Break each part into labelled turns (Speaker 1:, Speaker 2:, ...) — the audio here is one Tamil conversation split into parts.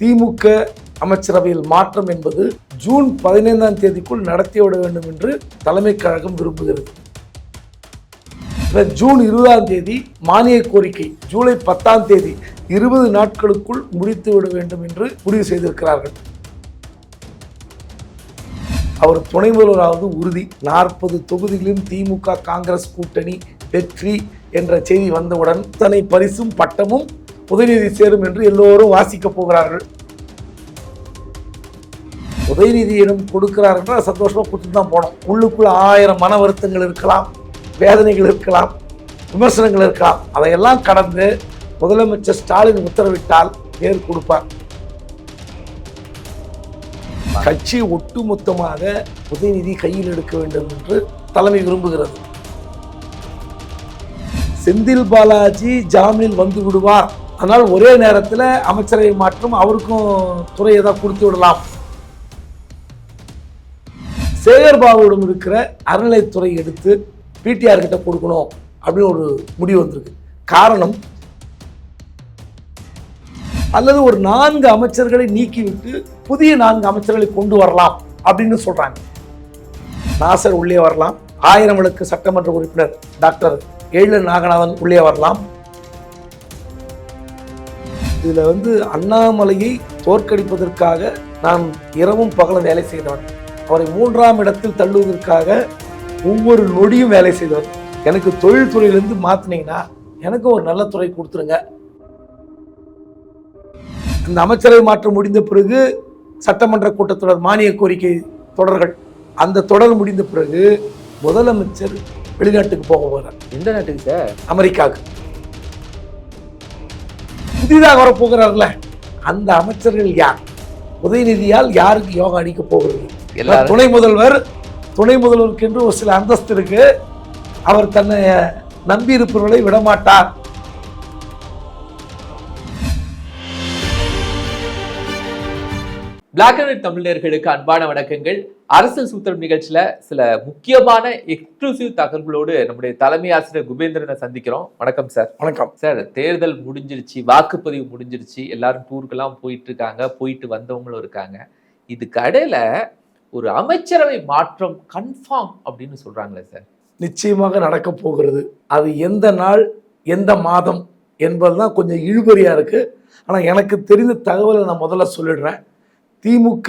Speaker 1: திமுக அமைச்சரவையில் மாற்றம் என்பது ஜூன் பதினைந்தாம் தேதிக்குள் நடத்திவிட வேண்டும் என்று தலைமை கழகம் விரும்புகிறது. இந்த ஜூன் இருபதாம் தேதி மானிய கோரிக்கை ஜூலை பத்தாம் தேதி இருபது நாட்களுக்குள் முடித்து விட வேண்டும் என்று முடிவு செய்திருக்கிறார்கள். அவர் துணை முதல்வராவது உறுதி. நாற்பது தொகுதிகளிலும் திமுக காங்கிரஸ் கூட்டணி வெற்றி என்ற செய்தி வந்தவுடன் தனி பரிசும் பட்டமும் உதயநிதி சேரும் என்று எல்லோரும் வாசிக்கப் போகிறார்கள். உதயநிதியிடம் கொடுக்கிறார் என்றால் சந்தோஷமாக கொடுத்துட்டு தான் போனோம் உள்ளுக்குள்ள ஆயிரம் மன வருத்தங்கள் இருக்கலாம் வேதனைகள் இருக்கலாம் விமர்சனங்கள் இருக்கலாம். அதையெல்லாம் கடந்து முதலமைச்சர் ஸ்டாலின் உத்தரவிட்டால் நேர் கொடுப்பார். கட்சி ஒட்டுமொத்தமாக உதயநிதி கையில் எடுக்க வேண்டும் என்று தலைமை விரும்புகிறது. செந்தில் பாலாஜி ஜாமீனில் வந்து விடுவார். அதனால் ஒரே நேரத்தில் அமைச்சரவை மாற்றம் அவருக்கும் துறையை ஏதாவது கொடுத்து விடலாம். சேகர் பாபுவிடம் இருக்கிற அறநிலைத்துறை எடுத்து பிடிஆர் கிட்ட கொடுக்கணும் அப்படின்னு ஒரு முடிவு வந்திருக்கு. காரணம் அல்லது ஒரு நான்கு அமைச்சர்களை நீக்கிவிட்டு புதிய நான்கு அமைச்சர்களை கொண்டு வரலாம் அப்படின்னு சொல்றாங்க. நாசர் உள்ளே வரலாம். ஆயிரம் விளக்கு சட்டமன்ற உறுப்பினர் டாக்டர் எழில நாகநாதன் உள்ளே வரலாம். இதுல வந்து அண்ணாமலையை தோற்கடிப்பதற்காக நான் இரவும் பகலும் வேலை செய்தவன். அவரை மூன்றாம் இடத்தில் தள்ளுவதற்காக ஒவ்வொரு நொடியும் வேலை செய்தவன். எனக்கு தொழில்துறையிலிருந்து மாத்தினீங்கன்னா எனக்கும் ஒரு நல்ல துறை கொடுத்துருங்க. இந்த அமைச்சரவை மாற்றம் முடிந்த பிறகு சட்டமன்ற கூட்டத்தொடர் மானிய கோரிக்கை தொடர்கள். அந்த தொடர் முடிந்த பிறகு முதலமைச்சர் வெளிநாட்டுக்கு போக போகிறார்
Speaker 2: எந்த நாட்டுக்கு சார்?
Speaker 1: அமெரிக்காவுக்கு. புதிதாக வரப்போகிறார்ல அந்த அமைச்சர்கள் யார்? உதயநிதியால் யாருக்கு யோகா அடிக்க போகிறது?
Speaker 2: எல்லாரும்.
Speaker 1: துணை முதல்வர் துணை முதல்வருக்கு என்று ஒரு சில அந்தஸ்து இருக்கு. அவர் தன்னை நம்பி இருப்பவர்களை விடமாட்டார்.
Speaker 2: பிளாக் அண்ட் தமிழர்களுக்கு அன்பான வணக்கங்கள். அரசியல் சூத்திரம் நிகழ்ச்சியில சில முக்கியமான எக்ஸ்க்ளூசிவ் தகவல்களோடு நம்முடைய தலைமை ஆசிரியர் குபேந்திரனை சந்திக்கிறோம். வணக்கம் சார்
Speaker 1: வணக்கம்.
Speaker 2: சார் தேர்தல் முடிஞ்சிருச்சு வாக்குப்பதிவு முடிஞ்சிருச்சு எல்லாரும் டூருக்கெல்லாம் போயிட்டு இருக்காங்க போயிட்டு வந்தவங்களும் இருக்காங்க. இதுக்கு இடையில ஒரு அமைச்சரவை மாற்றம் கன்ஃபார்ம் அப்படின்னு சொல்றாங்களே சார்
Speaker 1: நிச்சயமாக நடக்க போகிறது. அது எந்த நாள் எந்த மாதம் என்பதுதான் கொஞ்சம் இழுபறியா இருக்கு. ஆனா எனக்கு தெரிந்த தகவலை நான் முதல்ல சொல்லிடுறேன். திமுக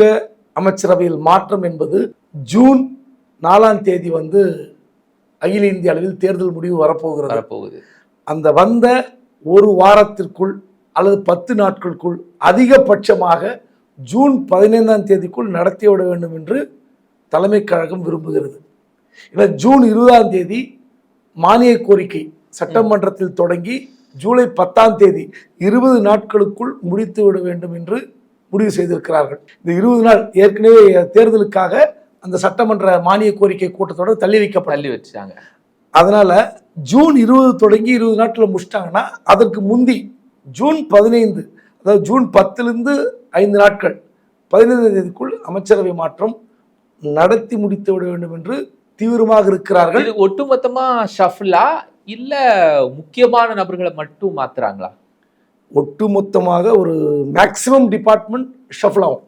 Speaker 1: அமைச்சரவையில் மாற்றம் என்பது ஜூன் நாலாம் தேதி வந்து அகில இந்திய அளவில் தேர்தல் முடிவு வரப்போகிறது.
Speaker 2: வரப்போகுது.
Speaker 1: அந்த வந்த ஒரு வாரத்திற்குள் அல்லது பத்து நாட்களுக்குள் அதிகபட்சமாக ஜூன் பதினைந்தாம் தேதிக்குள் நடத்திவிட வேண்டும் என்று தலைமை கழகம் விரும்புகிறது. ஏன்னா ஜூன் இருபதாம் தேதி மானிய கோரிக்கை சட்டமன்றத்தில் தொடங்கி ஜூலை பத்தாம் தேதி இருபது நாட்களுக்குள் முடித்து விட வேண்டும் என்று முடிவு செய்திருக்கிறார்கள். இந்த இருபது நாள் ஏற்கனவே தேர்தலுக்காக அந்த சட்டமன்ற மானிய கோரிக்கை கூட்டத்தொடர் தள்ளி வைக்கப்படல
Speaker 2: தள்ளி வச்சுட்டாங்க.
Speaker 1: அதனால ஜூன் இருபது தொடங்கி இருபது நாட்களில் முடிச்சிட்டாங்கன்னா அதற்கு முந்தி ஜூன் பதினைந்து அதாவது ஜூன் பத்துலேருந்து ஐந்து நாட்கள் பதினைந்தாம் தேதிக்குள் அமைச்சரவை மாற்றம் நடத்தி முடித்து விட வேண்டும் என்று தீவிரமாக இருக்கிறார்கள்.
Speaker 2: இது ஒட்டுமொத்தமா ஷஃபிளா இல்ல முக்கியமான நபர்களை மட்டும் மாத்துறாங்களா?
Speaker 1: ஒட்டுமொத்தமாக ஒரு மேக்சிமம் டிபார்ட்மெண்ட் ஷஃபிள் ஆகும்.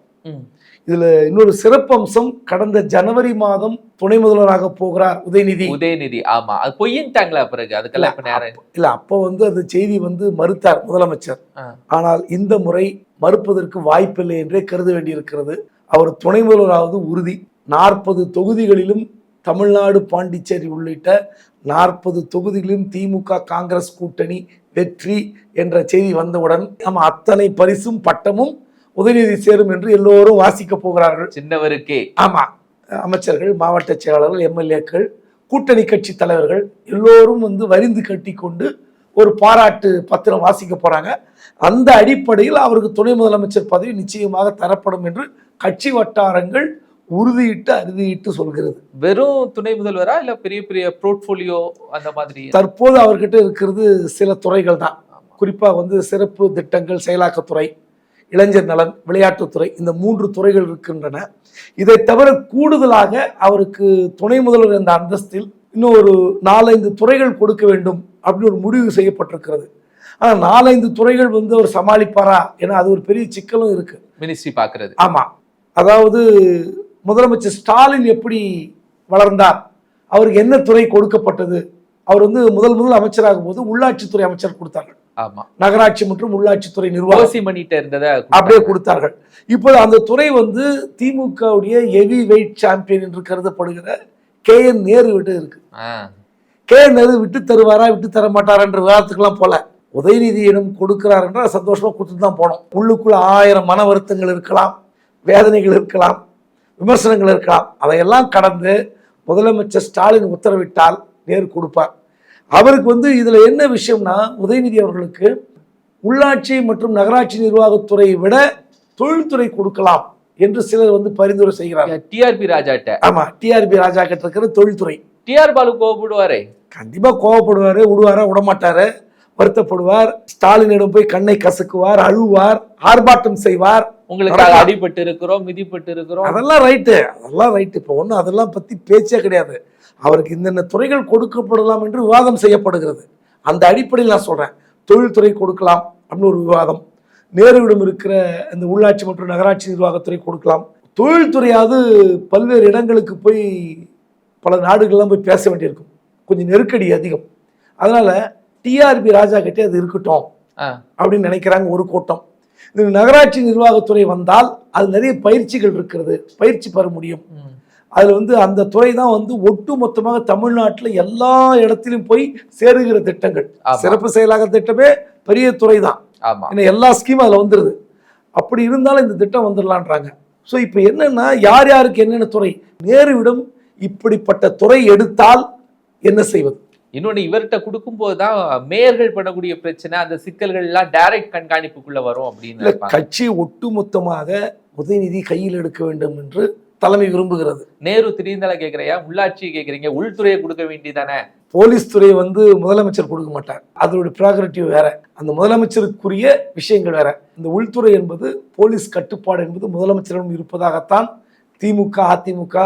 Speaker 1: இதுல இன்னொரு சிறப்பு அம்சம் கடந்த ஜனவரி மாதம் துணை முதல்வராக போகிறார் உதயநிதி.
Speaker 2: உதயநிதி ஆமா. அது பொய்யின்ட்டாங்களா பிறகு அதுக்கெல்லாம் இப்ப நேரம்
Speaker 1: இல்ல அப்போ வந்து அந்த செய்தி வந்து மறுத்தார் முதலமைச்சர். ஆனால் இந்த முறை மறுப்பதற்கு வாய்ப்பில்லை என்றே கருத வேண்டியிருக்கிறது. அவர் துணை முதல்வராவது உறுதி. நாற்பது தொகுதிகளிலும் தமிழ்நாடு பாண்டிச்சேரி உள்ளிட்ட நாற்பது தொகுதிகளிலும் திமுக காங்கிரஸ் கூட்டணி வெற்றி என்ற செய்தி வந்தவுடன் நம்ம அத்தனை பரிசும் பட்டமும் உதயநிதி சேரும் என்று எல்லோரும் வாசிக்கப் போகிறார்கள்.
Speaker 2: சின்னவருக்கே.
Speaker 1: ஆமா. அமைச்சர்கள் மாவட்ட செயலாளர்கள் எம்எல்ஏக்கள் கூட்டணி கட்சி தலைவர்கள் எல்லோரும் வந்து வரிந்து கட்டி கொண்டு ஒரு பாராட்டு பத்திரம் வாசிக்க போறாங்க. அந்த அடிப்படையில் அவருக்கு துணை முதலமைச்சர் பதவி நிச்சயமாக தரப்படும் என்று கட்சி வட்டாரங்கள் உறுதியிட்டு அறுதியிட்டு சொல்கிறது.
Speaker 2: வெறும் துணை முதல்வரா இல்ல பெரிய பெரிய போர்ட்போலியோ அந்த மாதிரி?
Speaker 1: தற்போது அவர்கிட்ட இருக்கிறது சில துறைகள் தான். குறிப்பாக வந்து சிறப்பு திட்டங்கள் செயலாக்கத்துறை இளைஞர் நலன் விளையாட்டுத்துறை இந்த மூன்று துறைகள் இருக்கின்றன. இதை தவிர கூடுதலாக அவருக்கு துணை முதல்வர் என்ற அந்தஸ்தில் இன்னும் ஒரு நாலஞ்சு துறைகள் கொடுக்க வேண்டும் அப்படின்னு ஒரு முடிவு செய்யப்பட்டிருக்கிறது. ஆனால் நாலஞ்சு துறைகள் வந்து அவர் சமாளிப்பாரா? ஏன்னா அது ஒரு பெரிய சிக்கலும் இருக்கு.
Speaker 2: மினிஸ்ட்ரி பாக்குறது
Speaker 1: ஆமா. அதாவது முதலமைச்சர் ஸ்டாலின் எப்படி வளர்ந்தார்? அவருக்கு என்ன துறை கொடுக்கப்பட்டது? அவர் வந்து முதல் முதல் அமைச்சராகும் போது உள்ளாட்சித்துறை அமைச்சர் கொடுத்தார்கள்.
Speaker 2: ஆமா.
Speaker 1: நகராட்சி மற்றும் உள்ளாட்சித்துறை நிர்வாகம். அப்படியே கொடுத்தார்கள். இப்போது அந்த துறை வந்து திமுகவுடைய ஹெவி வெயிட் சாம்பியன் என்று கருதப்படுகிற கே என் நேரு விட்டு இருக்கு. கே என் நேரு விட்டு தருவாரா விட்டு தர மாட்டாரான்ற விவாதத்துக்கெல்லாம் போல உதயநிதியிடம் கொடுக்கிறார் என்றால் சந்தோஷமா கொடுத்துட்டு தான் போனோம். உள்ளுக்குள்ள ஆயிரம் மன வருத்தங்கள் இருக்கலாம் வேதனைகள் இருக்கலாம். விமர்சனங்கள் இருக்கலாம் அதையெல்லாம் கடந்து முதலமைச்சர் ஸ்டாலின் உத்தரவிட்டால் நேரு கொடுப்பார். அவருக்கு வந்து இதுல என்ன விஷயம்னா உதயநிதி அவர்களுக்கு உள்ளாட்சி மற்றும் நகராட்சி நிர்வாகத்துறையை விட தொழில்துறை கொடுக்கலாம் என்று சிலர் வந்து பரிந்துரை செய்கிறார்கள்.
Speaker 2: டிஆர்பி ராஜாட்ட?
Speaker 1: ஆமா டிஆர்பி ராஜா கிட்ட இருக்கிற தொழில்துறை.
Speaker 2: டிஆர் பாலு கோவப்படுவாரே?
Speaker 1: கண்டிப்பா கோவப்படுவாரு விடுவாரா விடமாட்டாரு. வருத்தப்படுவார். ஸ்டாலினிடம் போய் கண்ணை கசக்குவார் அழுவார் ஆர்ப்பாட்டம் செய்வார்.
Speaker 2: உங்களுக்காக
Speaker 1: நடக்கலாம்.
Speaker 2: அடிபட்டு இருக்கிறோம் மிதிப்பட்டு இருக்கிறோம்
Speaker 1: அதெல்லாம் ரைட்டு அதெல்லாம் ரைட்டு இப்போ ஒன்றும் அதெல்லாம் பற்றி பேச்சே கிடையாது. அவருக்கு இந்தந்த துறைகள் கொடுக்கப்படலாம் என்று விவாதம் செய்யப்படுகிறது. அந்த அடிப்படையில் நான் சொல்கிறேன் தொழில்துறை கொடுக்கலாம் அப்படின்னு ஒரு விவாதம். நேருவிடம் இருக்கிற இந்த உள்ளாட்சி மற்றும் நகராட்சி நிர்வாகத்துறை கொடுக்கலாம். தொழில்துறையாவது பல்வேறு இடங்களுக்கு போய் பல நாடுகள்லாம் போய் பேச வேண்டியிருக்கும். கொஞ்சம் நெருக்கடி அதிகம். அதனால் டிஆர்பி ராஜா கிட்டே அது இருக்கட்டும் அப்படின்னு நினைக்கிறாங்க ஒரு கூட்டம். இந்த நகராட்சி நிர்வாகத்துறை வந்தால் அது நிறைய பயிற்சிகள் இருக்கிறது பயிற்சி பெற முடியும். அதில் வந்து அந்த துறை தான் வந்து ஒட்டு மொத்தமாக தமிழ்நாட்டில் எல்லா இடத்திலும் போய் சேருகிற திட்டங்கள். சிறப்பு செயலாக திட்டமே பெரிய துறை தான். ஏன்னா எல்லா ஸ்கீமும் அதில் வந்துடுது அப்படி இருந்தாலும் இந்த திட்டம் வந்துடலான்றாங்க. ஸோ இப்போ என்னன்னா யார் யாருக்கு என்னென்ன துறை? நேருவிடம் இப்படிப்பட்ட துறை எடுத்தால் என்ன செய்வது?
Speaker 2: இன்னொன்னு இவர்கிட்ட கொடுக்கும்போது தான் மேயர்கள் பண்ணக்கூடிய பிரச்சனை அந்த சிக்கல்கள் எல்லாம் டைரக்ட் கண்காணிப்புக்குள்ள வரும் அப்படின்னு.
Speaker 1: கட்சி ஒட்டுமொத்தமாக உதயநிதி கையில் எடுக்க வேண்டும் என்று தலைமை விரும்புகிறது.
Speaker 2: நேரு திடீர்னு கேக்குறையா உள்ளாட்சி கேக்குறீங்க. உள்துறையை கொடுக்க வேண்டியதானே
Speaker 1: போலீஸ் துறை வந்து முதலமைச்சர் கொடுக்க மாட்டார். அதோட ப்ராகரட்டிவ் வேற. அந்த முதலமைச்சருக்குரிய விஷயங்கள் வேற. இந்த உள்துறை என்பது போலீஸ் கட்டுப்பாடு என்பது முதலமைச்சரிடம் இருப்பதாகத்தான் திமுக அதிமுக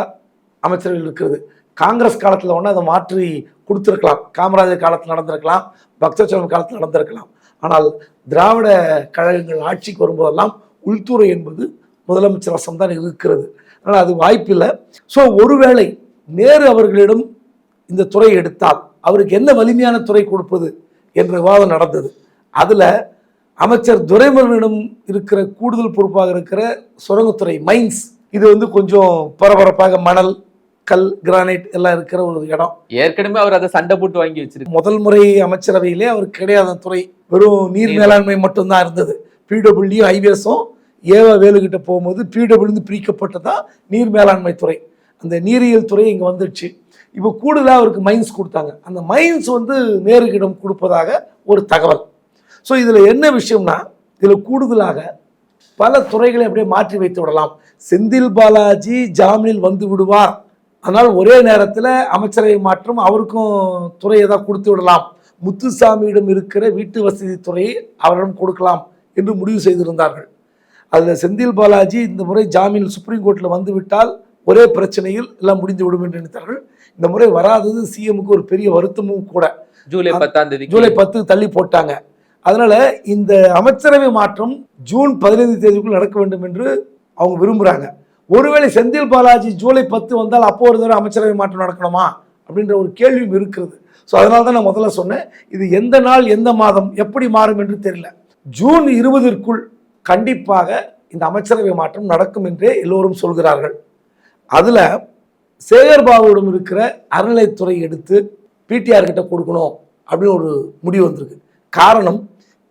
Speaker 1: அமைச்சர்கள் இருக்கிறது. காங்கிரஸ் காலத்தில் ஒன்று அதை மாற்றி கொடுத்துருக்கலாம். காமராஜர் காலத்தில் நடந்திருக்கலாம் பக்தச்சலம் காலத்தில் நடந்திருக்கலாம். ஆனால் திராவிட கழகங்கள் ஆட்சிக்கு வரும்போதெல்லாம் உள்துறை என்பது முதலமைச்சர் வசம் தான் இருக்கிறது. ஆனால் அது வாய்ப்பில்லை ஸோ ஒருவேளை நேரு அவர்களிடம் இந்த துறை எடுத்தால் அவருக்கு என்ன வலிமையான துறை கொடுப்பது என்ற விவாதம் நடந்தது. அதில் அமைச்சர் துரைமுருகனிடம் இருக்கிற கூடுதல் பொறுப்பாக இருக்கிற சுரங்கத்துறை மைன்ஸ் இது வந்து கொஞ்சம் பரபரப்பாக மணல் கல் கிரானைட் எல்லாம் இருக்கிற ஒரு இடம்.
Speaker 2: ஏற்கனவே அவர் அதை சண்டை போட்டு வாங்கி வச்சிருக்கு.
Speaker 1: முதல் முறை அமைச்சரவையிலே அவருக்கு கிடையாத துறை. வெறும் நீர். மேலாண்மை மட்டும்தான் இருந்தது. பிடபிள்யூ ஹைவேஸும் ஏவ வேலுகிட்ட போகும்போது பிடபிள்யூ பிரிக்கப்பட்டதா நீர் மேலாண்மை துறை. அந்த நீரியல் துறை இங்கே வந்துடுச்சு. இப்போ கூடுதலாக அவருக்கு மைன்ஸ் கொடுத்தாங்க. அந்த மைன்ஸ் வந்து நேருகிடம் கொடுப்பதாக ஒரு தகவல். ஸோ இதில் என்ன விஷயம்னா இதில் கூடுதலாக பல துறைகளை அப்படியே மாற்றி வைத்து விடலாம். செந்தில் பாலாஜி ஜாமீனில் வந்து விடுவார். அதனால் ஒரே நேரத்தில் அமைச்சரவை மாற்றம் அவருக்கும் துறையை தான் கொடுத்து விடலாம். முத்துசாமியிடம் இருக்கிற வீட்டு வசதி துறையை அவரிடம் கொடுக்கலாம் என்று முடிவு செய்திருந்தார்கள். அதில் செந்தில் பாலாஜி இந்த முறை ஜாமீன் சுப்ரீம் கோர்ட்டில் வந்து விட்டால் ஒரே பிரச்சனையில் எல்லாம் முடிந்து விடும் என்று நினைத்தார்கள். இந்த முறை வராதது சிஎமுக்கு ஒரு பெரிய வருத்தமும் கூட.
Speaker 2: ஜூலை பத்தாம் தேதி
Speaker 1: ஜூலை பத்து தள்ளி போட்டாங்க. அதனால இந்த அமைச்சரவை மாற்றம் ஜூன் பதினைந்து தேதிக்குள் நடக்க வேண்டும் என்று அவங்க விரும்புறாங்க. ஒருவேளை செந்தில் பாலாஜி ஜூலை பத்து வந்தால் அப்போ ஒரு தடவை அமைச்சரவை மாற்றம் நடக்கணுமா அப்படின்ற ஒரு கேள்வியும் இருக்கிறது. ஸோ அதனால தான் நான் முதல்ல சொன்னேன் இது எந்த நாள் எந்த மாதம் எப்படி மாறும் என்று தெரியல. ஜூன் இருபதிற்குள் கண்டிப்பாக இந்த அமைச்சரவை மாற்றம் நடக்கும் என்றே எல்லோரும் சொல்கிறார்கள். அதில் சேகர்பாபுவிடம் இருக்கிற அறநிலைத்துறை எடுத்து பிடிஆர் கிட்ட கொடுக்கணும் அப்படின்னு ஒரு முடிவு வந்திருக்கு. காரணம்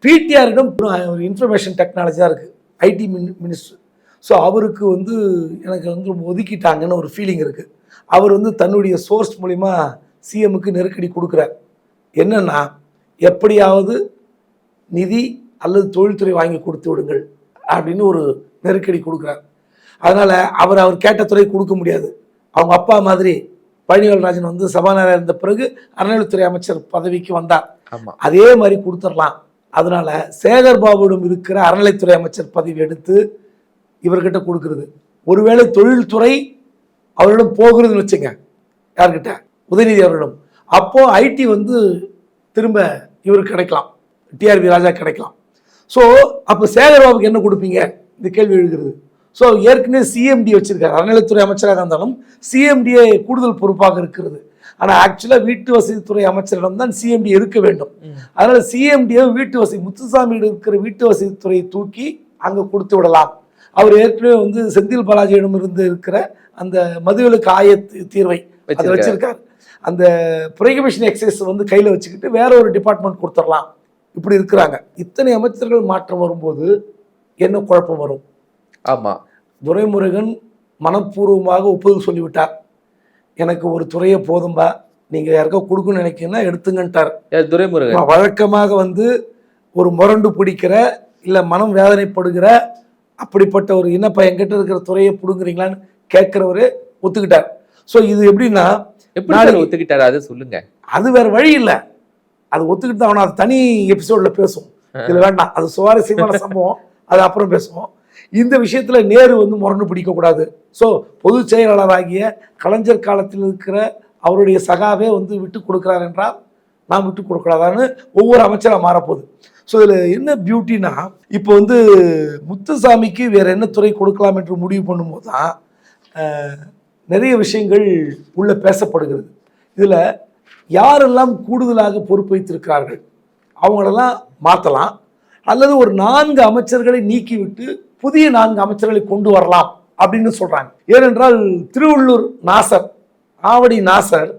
Speaker 1: பிடிஆரிடம் ஒரு இன்ஃபர்மேஷன் டெக்னாலஜியாக இருக்குது ஐடி மின் மினிஸ்டர் ஸோ அவருக்கு வந்து எனக்கு வந்து ரொம்ப ஒதுக்கிட்டாங்கன்னு ஒரு ஃபீலிங் இருக்குது அவர் வந்து தன்னுடைய சோர்ஸ் மூலிமா சிஎம்முக்கு நெருக்கடி கொடுக்குறார். என்னன்னா எப்படியாவது நிதி அல்லது தொழில்துறை வாங்கி கொடுத்து விடுங்கள் அப்படின்னு ஒரு நெருக்கடி கொடுக்குறார். அதனால் அவர் அவர் கேட்ட துறை கொடுக்க முடியாது. அவங்க அப்பா மாதிரி பழனிவேல்ராஜன் வந்து சபாநாயகர் இருந்த பிறகு அறநிலைத்துறை அமைச்சர் பதவிக்கு வந்தார். அதே மாதிரி கொடுத்துடலாம். அதனால சேகர் பாபுவிடம் இருக்கிற அறநிலைத்துறை அமைச்சர் பதவி எடுத்து இவர்கிட்ட கொடுக்கிறது. ஒருவேளை தொழில்துறை அவரிடம் போகிறதுன்னு வச்சுங்க யார்கிட்ட? உதயநிதி அவரிடம். அப்போ ஐடி வந்து திரும்ப இவருக்கு கிடைக்கலாம். டிஆர்பி ராஜா கிடைக்கலாம். ஸோ அப்போ சேகர்பாபுக்கு என்ன கொடுப்பீங்க? இந்த கேள்வி எழுகிறது. ஸோ ஏற்கனவே சிஎம்டி வச்சிருக்காரு. அறநிலைத்துறை அமைச்சராக இருந்தாலும் சிஎம்டிஏ கூடுதல் பொறுப்பாக இருக்கிறது. ஆனால் ஆக்சுவலாக வீட்டு வசதித்துறை அமைச்சரிடம் தான் சிஎம்டி இருக்க வேண்டும். அதனால சிஎம்டியை வீட்டு வசதி முத்துசாமி இருக்கிற வீட்டு வசதித்துறையை தூக்கி அங்கே கொடுத்து விடலாம். அவர் ஏற்கனவே வந்து செந்தில் பாலாஜியிடம் இருந்து இருக்கிற அந்த மதுவிலக்கு ஆய தீர்வை அதை
Speaker 2: வச்சிருக்காரு.
Speaker 1: அந்த ப்ரொஹிபிஷன் எக்ஸைஸ் வந்து கையில் வச்சுக்கிட்டு வேற ஒரு டிபார்ட்மெண்ட் கொடுத்துடலாம். இப்படி இருக்கிறாங்க. இத்தனை அமைச்சர்கள் மாற்றம் வரும்போது என்ன குழப்பம் வரும்?
Speaker 2: ஆமா.
Speaker 1: துரைமுருகன் மனப்பூர்வமாக ஒப்புதல் சொல்லிவிட்டார். எனக்கு ஒரு துறையை போதும்பா. நீங்க யாருக்கோ கொடுக்கணும்னு நினைக்கிறீங்கன்னா எடுத்துங்கன்ட்டார்.
Speaker 2: துரைமுருகன்.
Speaker 1: வழக்கமாக வந்து ஒரு முரண்டு பிடிக்கிற இல்ல மனம் வேதனைப்படுகிற அப்படிப்பட்ட ஒரு என்னப்பா என்கிட்ட இருக்கிற துறையை பிடுங்குறீங்களான்னு கேட்கிறவரு ஒத்துக்கிட்டார். ஸோ இது எப்படின்னா
Speaker 2: எப்படி ஒத்துக்கிட்டாரு? அதை சொல்லுங்க.
Speaker 1: அது வேற வழி இல்லை. அது ஒத்துக்கிட்டு தான். அது தனி எபிசோட்ல பேசுவோம். இதுல வேண்டாம். அது சுவாரஸ்யமான சம்பவம். அது அப்புறம் பேசுவோம். இந்த விஷயத்துல நேரு வந்து முரண்டு பிடிக்க கூடாது ஸோ பொதுச் செயலாளராகிய கலைஞர் காலத்தில் இருக்கிற அவருடைய சகாவே வந்து விட்டு கொடுக்கிறார் என்றால் நாம் விட்டு கொடுக்கூடாதான்னு ஒவ்வொரு அமைச்சராக மாறப்போகுது. ஸோ இதில் என்ன பியூட்டினா இப்போ வந்து முத்துசாமிக்கு வேற என்ன துறை கொடுக்கலாம் என்று முடிவு பண்ணும்போது தான் நிறைய விஷயங்கள் உள்ள பேசப்படுகிறது. இதில் யாரெல்லாம் கூடுதலாக பொறுப்பு வைத்திருக்கிறார்கள் அவங்களெல்லாம் மாற்றலாம் அல்லது ஒரு நான்கு அமைச்சர்களை நீக்கிவிட்டு புதிய நான்கு அமைச்சர்களை கொண்டு வரலாம் அப்படின்னு சொல்றாங்க. ஏனென்றால் திருவள்ளூர் நாசர் ஆவடி நாசர்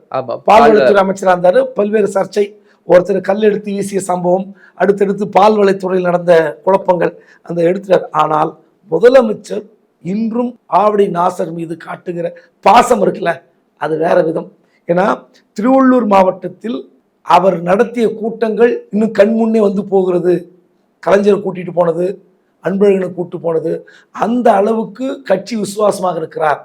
Speaker 1: பால்வளத்துறை அமைச்சராக இருந்தார் பல்வேறு சர்ச்சை ஒருத்தர் கல் எடுத்து வீசிய சம்பவம் அடுத்தடுத்து பால்வளைத்துறையில் நடந்த குழப்பங்கள் அந்த எடுத்துட்டார். ஆனால் முதலமைச்சர் இன்றும் ஆவடி நாசர் மீது காட்டுகிற பாசம் இருக்குல்ல அது வேற விதம். ஏன்னா திருவள்ளூர் மாவட்டத்தில் அவர் நடத்திய கூட்டங்கள் இன்னும் கண்முன்னே வந்து போகிறது. கலைஞர் கூட்டிகிட்டு போனது அன்பழகனை கூட்டு போனது அந்த அளவுக்கு கட்சி விசுவாசமாக இருக்கிறார்.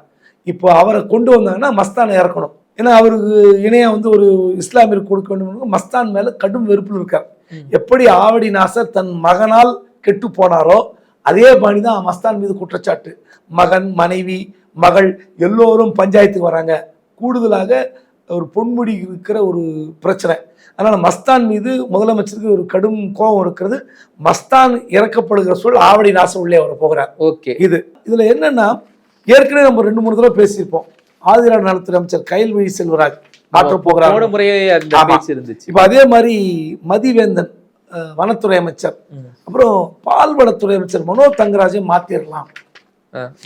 Speaker 1: இப்போ அவரை கொண்டு வந்தாங்கன்னா மஸ்தானை இறக்கணும். ஏன்னா அவருக்கு இணையா வந்து ஒரு இஸ்லாமியருக்கு கொடுக்க வேண்டும் மஸ்தான் மேல கடும் வெறுப்பில் இருக்கார். எப்படி ஆவடி நாசர் தன் மகனால் கெட்டு போனாரோ அதே பாணி தான் மஸ்தான் மீது குற்றச்சாட்டு. மகன் மனைவி மகள் எல்லோரும் பஞ்சாயத்துக்கு வராங்க. கூடுதலாக ஒரு பொன்முடி இருக்கிற ஒரு பிரச்சனை. அதனால மஸ்தான் மீது முதலமைச்சருக்கு ஒரு கடும் கோபம் இருக்கிறது. மஸ்தான் இறக்கப்படுகிற சூழல் ஆவடி நாசர் உள்ளே வர போகிறார்.
Speaker 2: ஓகே.
Speaker 1: இது. இதுல என்னன்னா ஏற்கனவே நம்ம ரெண்டு மூணு தடவை பேசியிருப்போம். ஆதிரார் நலத்துறை அமைச்சர் கயல்விழி செல்வராஜ் மாற்ற போகிறார். இப்ப அதே மாதிரி மதிவேந்தன் வனத்துறை அமைச்சர். அப்புறம் பால்வளத்துறை அமைச்சர் மனோ தங்கராஜை மாத்திரலாம்.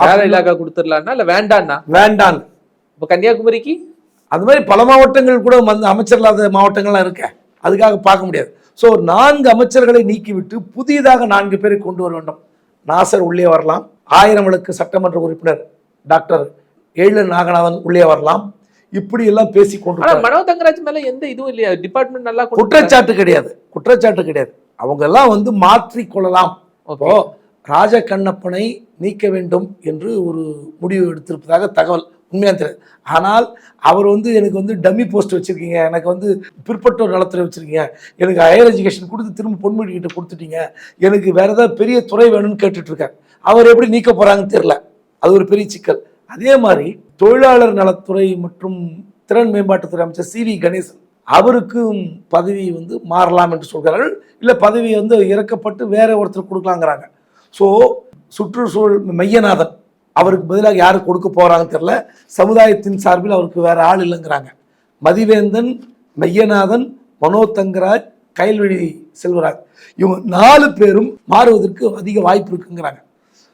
Speaker 2: வேற இலாக்கா கொடுத்துடலாம்னா இல்ல வேண்டாம்னா
Speaker 1: வேண்டான்
Speaker 2: இப்ப கன்னியாகுமரிக்கு?
Speaker 1: அது மாதிரி பல மாவட்டங்கள் கூட வந்து அமைச்சர் இல்லாத மாவட்டங்கள்லாம் இருக்க. அதுக்காக பார்க்க முடியாது. ஸோ நான்கு அமைச்சர்களை நீக்கிவிட்டு புதியதாக நான்கு பேரை கொண்டு வர வேண்டும். நாசர் உள்ளே வரலாம். ஆயிரம் விளக்கு சட்டமன்ற உறுப்பினர் டாக்டர் ஏழு நாகநாதன் உள்ளே வரலாம். இப்படி எல்லாம் பேசி கொண்டு
Speaker 2: மனோ தங்கராஜ் மேல எந்த இதுவும் இல்லையா? டிபார்ட்மெண்ட் நல்லா
Speaker 1: குற்றச்சாட்டு கிடையாது. குற்றச்சாட்டு கிடையாது. அவங்க எல்லாம் வந்து மாற்றிக் கொள்ளலாம். இப்போ ராஜ கண்ணப்பனை நீக்க வேண்டும் என்று ஒரு முடிவு எடுத்திருப்பதாக தகவல். உண்மையா தெரியாது. ஆனால் அவர் வந்து எனக்கு வந்து டம்மி போஸ்ட் வச்சிருக்கீங்க. எனக்கு வந்து பிற்பட்டோர் நலத்துறை வச்சிருக்கீங்க. எனக்கு ஹையர் எஜுகேஷன் கொடுத்து திரும்ப பொன்மொழி கிட்ட கொடுத்துட்டீங்க. எனக்கு வேற ஏதாவது பெரிய துறை வேணும்னு கேட்டுட்டு இருக்கார். அவர் எப்படி நீக்க போறாங்கன்னு தெரியல. அது ஒரு பெரிய சிக்கல். அதே மாதிரி தொழிலாளர் நலத்துறை மற்றும் திறன் மேம்பாட்டுத்துறை அமைச்சர் சி வி கணேசன் அவருக்கும் பதவி வந்து மாறலாம் என்று சொல்கிறார்கள். இல்லை பதவி வந்து இறக்கப்பட்டு வேற ஒருத்தர் கொடுக்கலாங்கிறாங்க. ஸோ சுற்றுச்சூழல் மையநாதன் அவருக்கு பதிலாக யார் கொடுக்க போகிறாங்கன்னு தெரில சமுதாயத்தின் சார்பில் அவருக்கு வேற ஆள் இல்லைங்கிறாங்க. மதிவேந்தன் மையநாதன் மனோ தங்கராஜ் கயல்வெளி செல்வராஜ் இவங்க நாலு பேரும் மாறுவதற்கு அதிக வாய்ப்பு இருக்குங்கிறாங்க.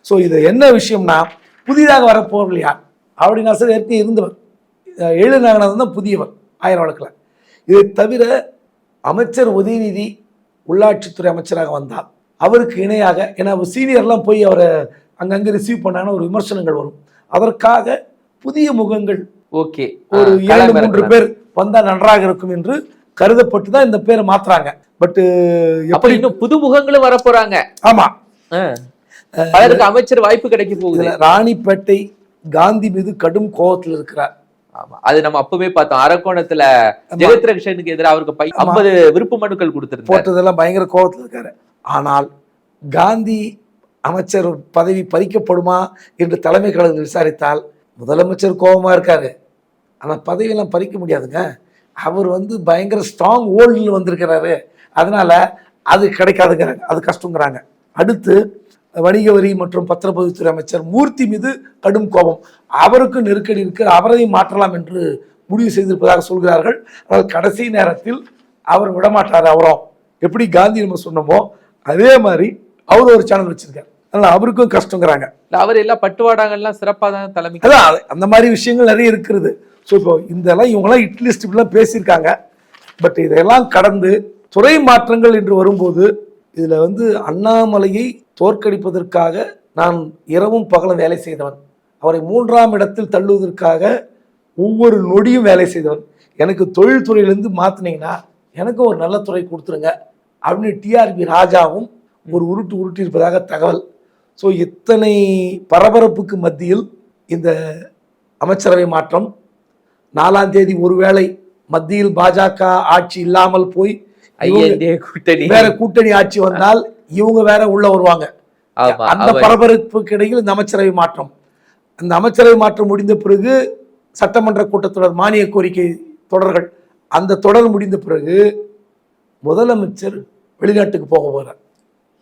Speaker 1: ஸோ இது என்ன விஷயம்னா புதிதாக வரப்போறவர்கள் யார்? அப்படின்னா சார் ஏற்கனவே இருந்தவர். அஹ் எழு நாகநாதன் தான் புதியவர் ஆயிரம் வழக்கில். இதை தவிர அமைச்சர் உதயநிதி உள்ளாட்சித்துறை அமைச்சராக வந்தால் அவருக்கு இணையாக ஏன்னா சீனியர்லாம் போய் அவரை அங்கங்கே ரிசீவ் பண்ணாங்கன்னா ஒரு விமர்சனங்கள் வரும். அதற்காக புதிய முகங்கள்
Speaker 2: ஓகே.
Speaker 1: ஒரு இரண்டு மூன்று பேர் வந்தா நன்றாக இருக்கும் என்று கருதப்பட்டு தான் இந்த பேரை மாத்துறாங்க. பட்
Speaker 2: அப்ப
Speaker 1: எப்படி
Speaker 2: இன்னும் புது முகங்களும் வர போறாங்க
Speaker 1: ஆமா
Speaker 2: பலருக்கு அமைச்சர் வாய்ப்பு கிடைக்க போகுது.
Speaker 1: ராணிப்பேட்டை காந்தி மீது கடும் கோபத்தில் இருக்கிறார்.
Speaker 2: ஆமா அது நம்ம அப்பவே பார்த்தோம். அரக்கோணத்துல ஜெகத் ரக்ஷனுக்கு எதிராக அவருக்கு. ஐம்பது விருப்ப மனுக்கள் கொடுத்திருந்தார்.
Speaker 1: போட்டதெல்லாம் பயங்கர கோபத்தில் இருக்காரு. ஆனால் காந்தி அமைச்சர் பதவி பறிக்கப்படுமா என்று தலைமை கழகம் விசாரித்தால் முதலமைச்சர் கோபமா இருக்காரு. ஆனா பதவியெல்லாம் பறிக்க முடியாதுங்க. அவர் வந்து பயங்கர ஸ்ட்ராங் ஓல்டில் வந்திருக்கிறாரு. அதனால அது கிடைக்காதுங்கிறாங்க. அது கஷ்டங்கிறாங்க. அடுத்து வணிக வரி மற்றும் பத்திரப்பதிவுத்துறை அமைச்சர் மூர்த்தி மீது கடும் கோபம். அவருக்கும் நெருக்கடி இருக்கு அவரையும் மாற்றலாம் என்று முடிவு செய்திருப்பதாக சொல்கிறார்கள். ஆனால் கடைசி நேரத்தில் அவர் விடமாட்டார் அவரும் எப்படி காந்தி நம்ம சொன்னோமோ அதே மாதிரி அவர் ஒரு சேனல் வச்சிருக்காரு. அதனால அவருக்கும் கஷ்டங்கிறாங்க.
Speaker 2: அவர் எல்லா பட்டுவாடாங்கள்லாம் சிறப்பா தான் தலைமை
Speaker 1: அதான் அது- அந்த மாதிரி விஷயங்கள் நிறைய இருக்கிறது. ஸோ இப்போ இதெல்லாம் இவங்கெல்லாம் இட் லிஸ்ட் இப்படிலாம் பேசியிருக்காங்க. பட் இதையெல்லாம் கடந்து துறை மாற்றங்கள் என்று வரும்போது இதில் வந்து அண்ணாமலையை தோற்கடிப்பதற்காக நான் இரவும் பகலும் வேலை செய்தவன். அவரை மூன்றாம் இடத்தில் தள்ளுவதற்காக ஒவ்வொரு நொடியும் வேலை செய்தவன். எனக்கு தொழில்துறையிலேருந்து மாற்றினீங்கன்னா எனக்கும் ஒரு நல்ல துறை கொடுத்துருங்க. அப்படின்னு டிஆர்பி ராஜாவும் ஒரு உருட்டு உருட்டி இருப்பதாக தகவல். ஸோ இத்தனை பரபரப்புக்கு மத்தியில் இந்த அமைச்சரவை மாற்றம். நாலாம் தேதி ஒருவேளை மத்தியில் பாஜக ஆட்சி இல்லாமல் போய்
Speaker 2: ஐஎன்டிஏ கூட்டணி.
Speaker 1: வேற கூட்டணி ஆட்சி வந்தால் இவங்க வேற உள்ள வருவாங்க. அந்த பரபரப்புக்கு இடையில் இந்த அமைச்சரவை மாற்றம். அந்த அமைச்சரவை மாற்றம் முடிந்த பிறகு சட்டமன்ற கூட்டத்தொடர் மானிய கோரிக்கை தொடர்கள். அந்த தொடர் முடிந்த பிறகு முதலமைச்சர் வெளிநாட்டுக்கு போக போறார்.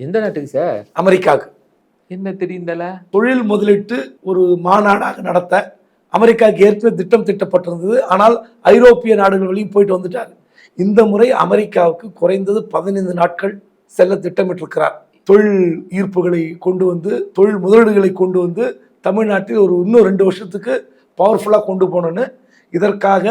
Speaker 2: எந்த நாட்டுக்கு சார்?
Speaker 1: அமெரிக்காவுக்கு.
Speaker 2: என்ன தெரியுந்தல?
Speaker 1: தொழில் முதலீட்டு ஒரு மாநாடாக நடத்த அமெரிக்காவுக்கு ஏற்கனவே திட்டம் திட்டப்பட்டிருந்தது. ஆனால் ஐரோப்பிய நாடுகள் வழியும் போயிட்டு வந்துட்டார் இந்த முறை அமெரிக்காவுக்கு குறைந்தது பதினைந்து நாட்கள் செல்ல திட்டமிட்டிருக்கிறார். தொழில் ஈர்ப்புகளை கொண்டு வந்து தொழில் முதலீடுகளை கொண்டு வந்து தமிழ்நாட்டில் ஒரு இன்னும் ரெண்டு வருஷத்துக்கு பவர்ஃபுல்லாக கொண்டு போகணும்னு இதற்காக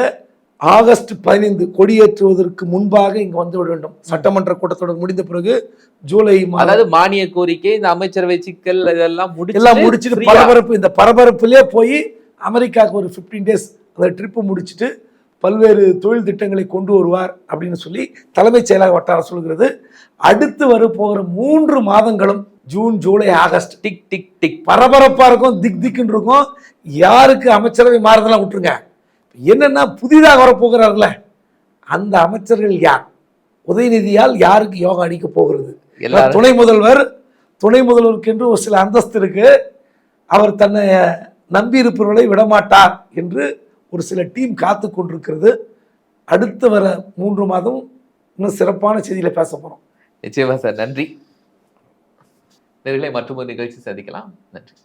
Speaker 1: ஆகஸ்ட் பதினைந்து கொடியேற்றுவதற்கு முன்பாக இங்கு வந்து விட வேண்டும். சட்டமன்ற கூட்டத்தொடர் முடிந்த பிறகு ஜூலை மாதம்
Speaker 2: அதாவது மானிய கோரிக்கை இந்த அமைச்சரவை சிக்கல் இதெல்லாம் முடிச்சு
Speaker 1: எல்லாம் முடிச்சுட்டு பரபரப்பு இந்த பரபரப்புலேயே போய் அமெரிக்காவுக்கு ஒரு ஃபிஃப்டீன் டேஸ் அந்த ட்ரிப்பு முடிச்சுட்டு பல்வேறு தொழில் திட்டங்களை கொண்டு வருவார் அப்படின்னு சொல்லி தலைமைச் செயலக வட்டாரம் சொல்கிறது. அடுத்து வர போகிற மூன்று மாதங்களும் June July August
Speaker 2: tick tick tick.
Speaker 1: பரபரப்பா இருக்கும் திக் திக்குன்னு இருக்கும். யாருக்கு அமைச்சரவை மாறுதலாம் விட்டுருங்க. என்னன்னா புதிதாக வரப்போகிறார்கள. அந்த அமைச்சர்கள் யார்? உதயநிதியால் யாருக்கு யோகா அடிக்க போகிறது? துணை முதல்வர் துணை முதல்வருக்கு என்று ஒரு சில அந்தஸ்து இருக்கு. அவர் தன்னை நம்பி இருப்பவர்களை விடமாட்டார் என்று ஒரு சில டீம் காத்து கொண்டிருக்கிறது. அடுத்து வர மூன்று மாதம் இன்னும் சிறப்பான செய்தியில் பேச போகிறோம்
Speaker 2: நிச்சயமா சார். நன்றி. நேர்களை மற்றும் ஒரு நிகழ்ச்சி சந்திக்கலாம். நன்றி.